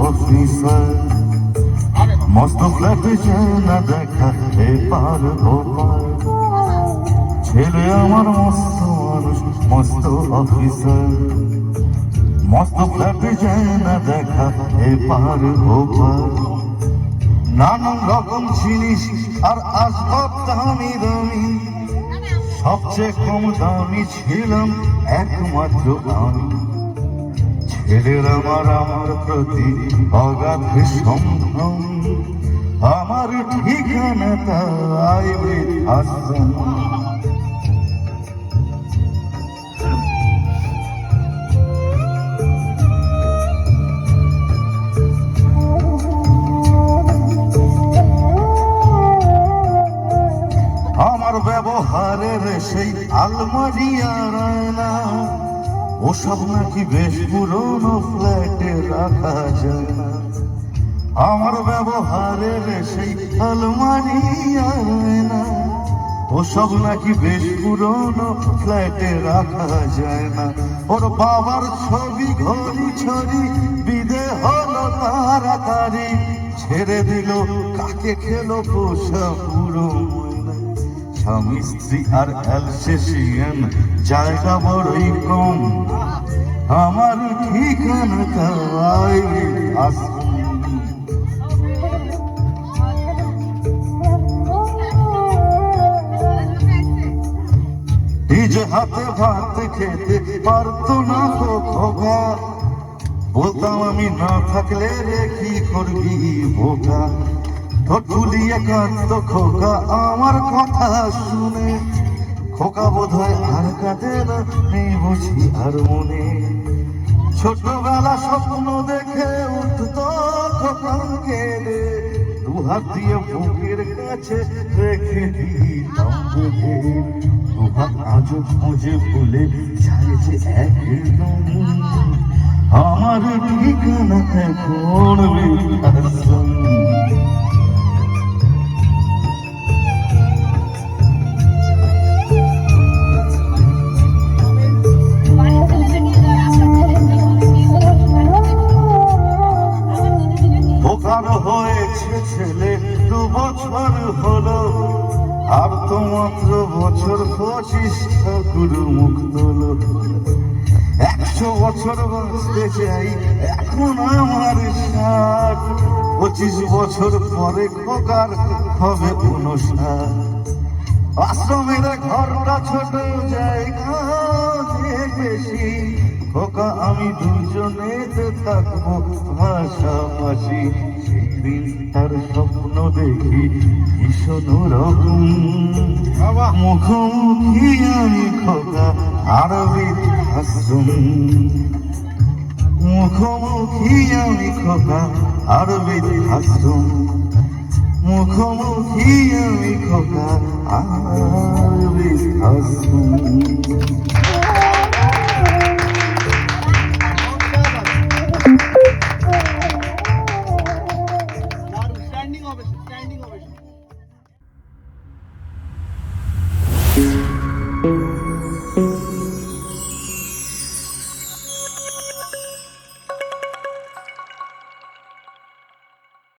Officer মস্ত ফ্ল্যাটে না দেখা এপার ওপার ছেলে আমার মস্ত মানুষ মস্ত অফিসার মস্ত ফ্ল্যাটে না দেখা এপার ওপার নানান রকম জিনিস আর আসবাব দামি দামি সবচেয়ে কম দামি ছিলাম একমাত্র আমি ছেলের আমার আমার প্রতি অগাধ সম্ভ্রম। আমার ঠিকানা তাই আশ্রম আমার ব্যবহারের সেই আলমারি আর আয়না ওসব নাকি বেশ পুরনো ফ্ল্যাটে রাখা যায়। না আমার ব্যবহারের সেই আলমারি আর আয়না ওসব নাকি বেশ পুরনো ফ্ল্যাটে রাখা যায় না। ওর বাবার ছবি ঘড়ি ছড়ি বিদে হলো তাড়াতাড়ি ছেড়ে দিল। কাকে খেলো পোষা পুরো স্বামী স্ত্রী আর অ্যালসেশিয়ান জায়গা বড়ই কম। আমার ঠিকানা তাই নিজ হাতে ভাত খেতে পারতো না তো খোকা বলতাম আমি না থাকলে রে কি করবি বোকা? ঠোঁট ফুলিয়ে কাঁদতো খোকা আমার কথা শুনে। খোকা বোধ হয় আর কাঁদে না, নেই বুঝি আর মনে। ছোটবেলা স্বপ্ন দেখে উঠতো খোকা কেঁদে। দু হাত দিয়ে বুকের কাছে রেখে দিতাম বেঁধে দু হাত আজও খুঁজে ভুলে যায় যে আমার ঠিকানা এখন বৃদ্ধাশ্রম। ছেলে দু বছর হলো। আর তো মাত্র বছর পঁচিশ ঠাকুর মুখ তোলো। একশো বছর বাঁচতে চাই এখন আমার ষাট পঁচিশ বছর পরে খোকার হবে উনষাট আশ্রমের ঘরটা ছোট জায়গা খোকা আমি দুজনেতে থাকব পাশাপাশি সেদিন তার স্বপ্ন দেখি ভীষণ রকম। মুখোমুখি আমি খোকা আর আশ্রম। মুখোমুখি আমি খোকা আর আশ্রম। মুখোমুখি আমি খোকা আর আশ্রম। হবে স্ট্যান্ডিং হবে।